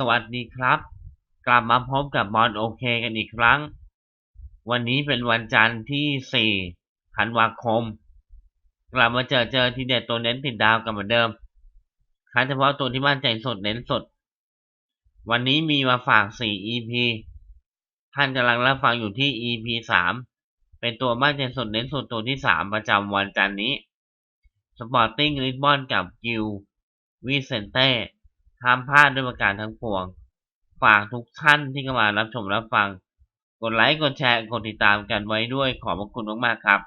สวัสดีครับ กลับมาพบกับบอลโอเคกันอีกครั้ง วันนี้เป็นวันจันทร์ที่ 4 ธันวาคม กลับมาเจอเจอทีเด็ดตัวเน้นติดดาวกันเหมือนเดิมคัดเฉพาะตัวที่มั่นใจสดเน้นสด วันนี้มีมาฝาก 4 EP ท่านกำลังรับฟังอยู่ที่ EP 3 เป็นตัวมั่นใจสดเน้นสดตัวที่ 3 ประจำวันจันทร์นี้ Sporting Lisbon กับกิลวิเซนเต้ ห้ามพลาดด้วยประการทั้งปวง ฝากทุกท่านที่เข้ามารับชมรับฟัง กดไลค์ กดแชร์ กดติดตามกันไว้ด้วยขอบพระคุณมากๆครับ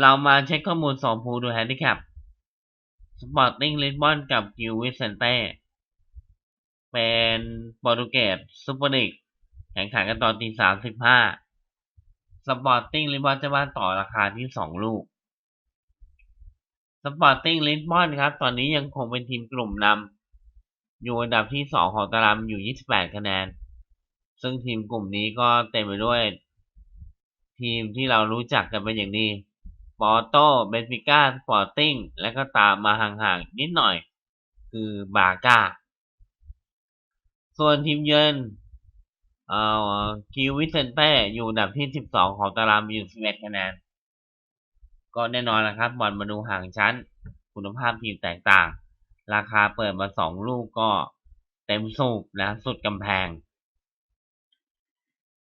เรามาเช็คข้อมูลสองภูดูแฮนดิแคป Sporting Lisbon กับกิลวิเซนเต้เป็นโปรตุเกสซูเปอร์ลีกแข่งขันกันตอนตีสามสิบห้าสปอร์ติ้งลิสบอนจะมานต่อราคาที่สองลูก สปอร์ติ้งลิสบอนครับ ตอนนี้ยังคงเป็นทีมกลุ่มนำอยู่อันดับที่สองของตารางอยู่ 28 คะแนน ซึ่งทีมกลุ่มนี้ก็เต็มไปด้วย ทีมที่เรารู้จักกันเป็นอย่างดีปอโตเบนฟิก้าสปอร์ติ้งและก็ตามมาห่างๆนิดหน่อย คือบาก้า ส่วนทีมเยือนเอ่อคิววิเซนเต้อยู่อันดับที่ 12 ของตารางอยู่ 11 คะแนน ก็แน่นอนนะครับบอลมาดูห่างชั้น คุณภาพทีมแตกต่าง ราคาเปิดมา2ลูกก็เต็มสูบนะสุดกำแพง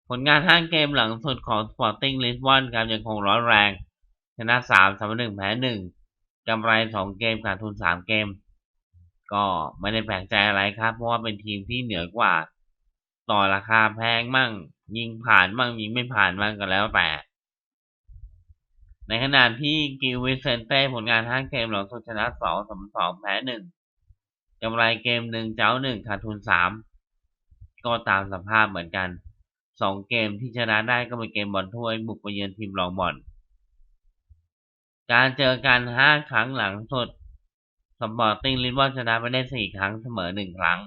ผลงาน5เกมหลังสุดของ Sporting Lisbon ครับยังคงร้อนแรง ชนะ3เสมอ1แพ้1กำไร2เกมขาดทุน3เกม ก็ไม่ได้แปลกใจอะไรครับ เพราะว่าเป็นทีมที่เหนือกว่า ต่อราคาแพงมั่ง ยิงผ่านมั่งยิงไม่ผ่านมั่งก็แล้วแต่ ในขณะที่กิวิเซนเต้ผลงาน 5 เกมหลังสุดชนะ2สม2แพ้ 1กำไรเกม 1 เจ้า 1 ขาดทุน 3 ก็ตามสภาพเหมือนกัน 2 เกมที่ชนะได้ก็เป็นเกมบอลถ้วยบุกไปเยือนทีมรองบอลการเจอกัน 5 ครั้งหลังสุดสปอร์ติ้งลิสบอนชนะไปได้ 4 ครั้งเสมอ 1 ครั้ง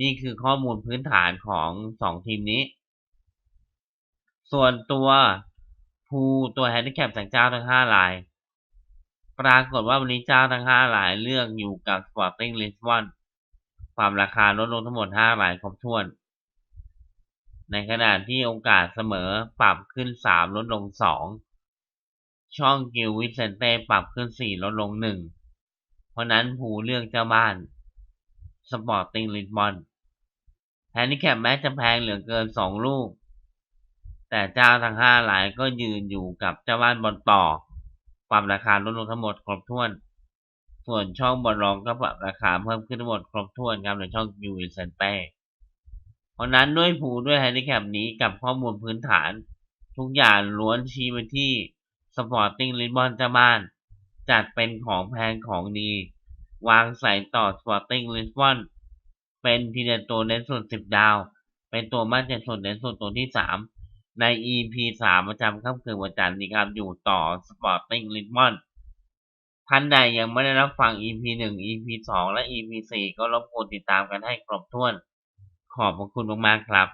นี่คือข้อมูลพื้นฐานของ 2 ทีมนี้ ส่วนตัว ภูตัวแฮนดิแคปจากเจ้าทั้ง5ราย ปรากฏว่าวันนี้เจ้าทั้ง5รายเลือกอยู่กับ Sporting Lisbon ความราคาลดลงทั้งหมด5รายครบถ้วน ในขณะที่โอกาสเสมอปรับขึ้น3ลดลง2ช่องกิลวิเซนเต้ปรับขึ้น4ลดลง1เพราะนั้นภูเลือกเจ้าบ้าน Sporting Lisbon แฮนดิแคปแม้จะแพงเหลือเกิน2ลูก แต่เจ้าทั้ง5ราลายก็ยืนอยู่กับเจ้าบ้านบอลต่อ ปรับราคาลดลงทั้งหมดครบถ้วน ส่วนช่องบอลรองก็ปรับราคาเพิ่มขึ้นทั้งหมดครบถ้วนครับในช่องกิลวิเซนเต้เพราะนั้นด้วยภูด้วยแฮนดิแคปนี้กับข้อมูลพื้นฐาน ทุกอย่างล้วนชี้ไปที่ Sporting Lisbon เจ้าบ้าน จัดเป็นของแพงของดี วางใส่ต่อ Sporting Lisbon เป็นทีเด็ดตัวเน้นสุด10ดาว เป็นตัวมั่นใจสุดเน้นสุดตัวที่3 ใน EP 3ประจำค่ำคืนวันจันทร์นี้ครับ อยู่ต่อ Sporting Lisbon ท่านใดยังไม่ได้รับฟัง EP 1 EP 2และ EP 4ก็รบกวนติดตามกันให้ครบถ้วน ขอบพระคุณมากๆครับ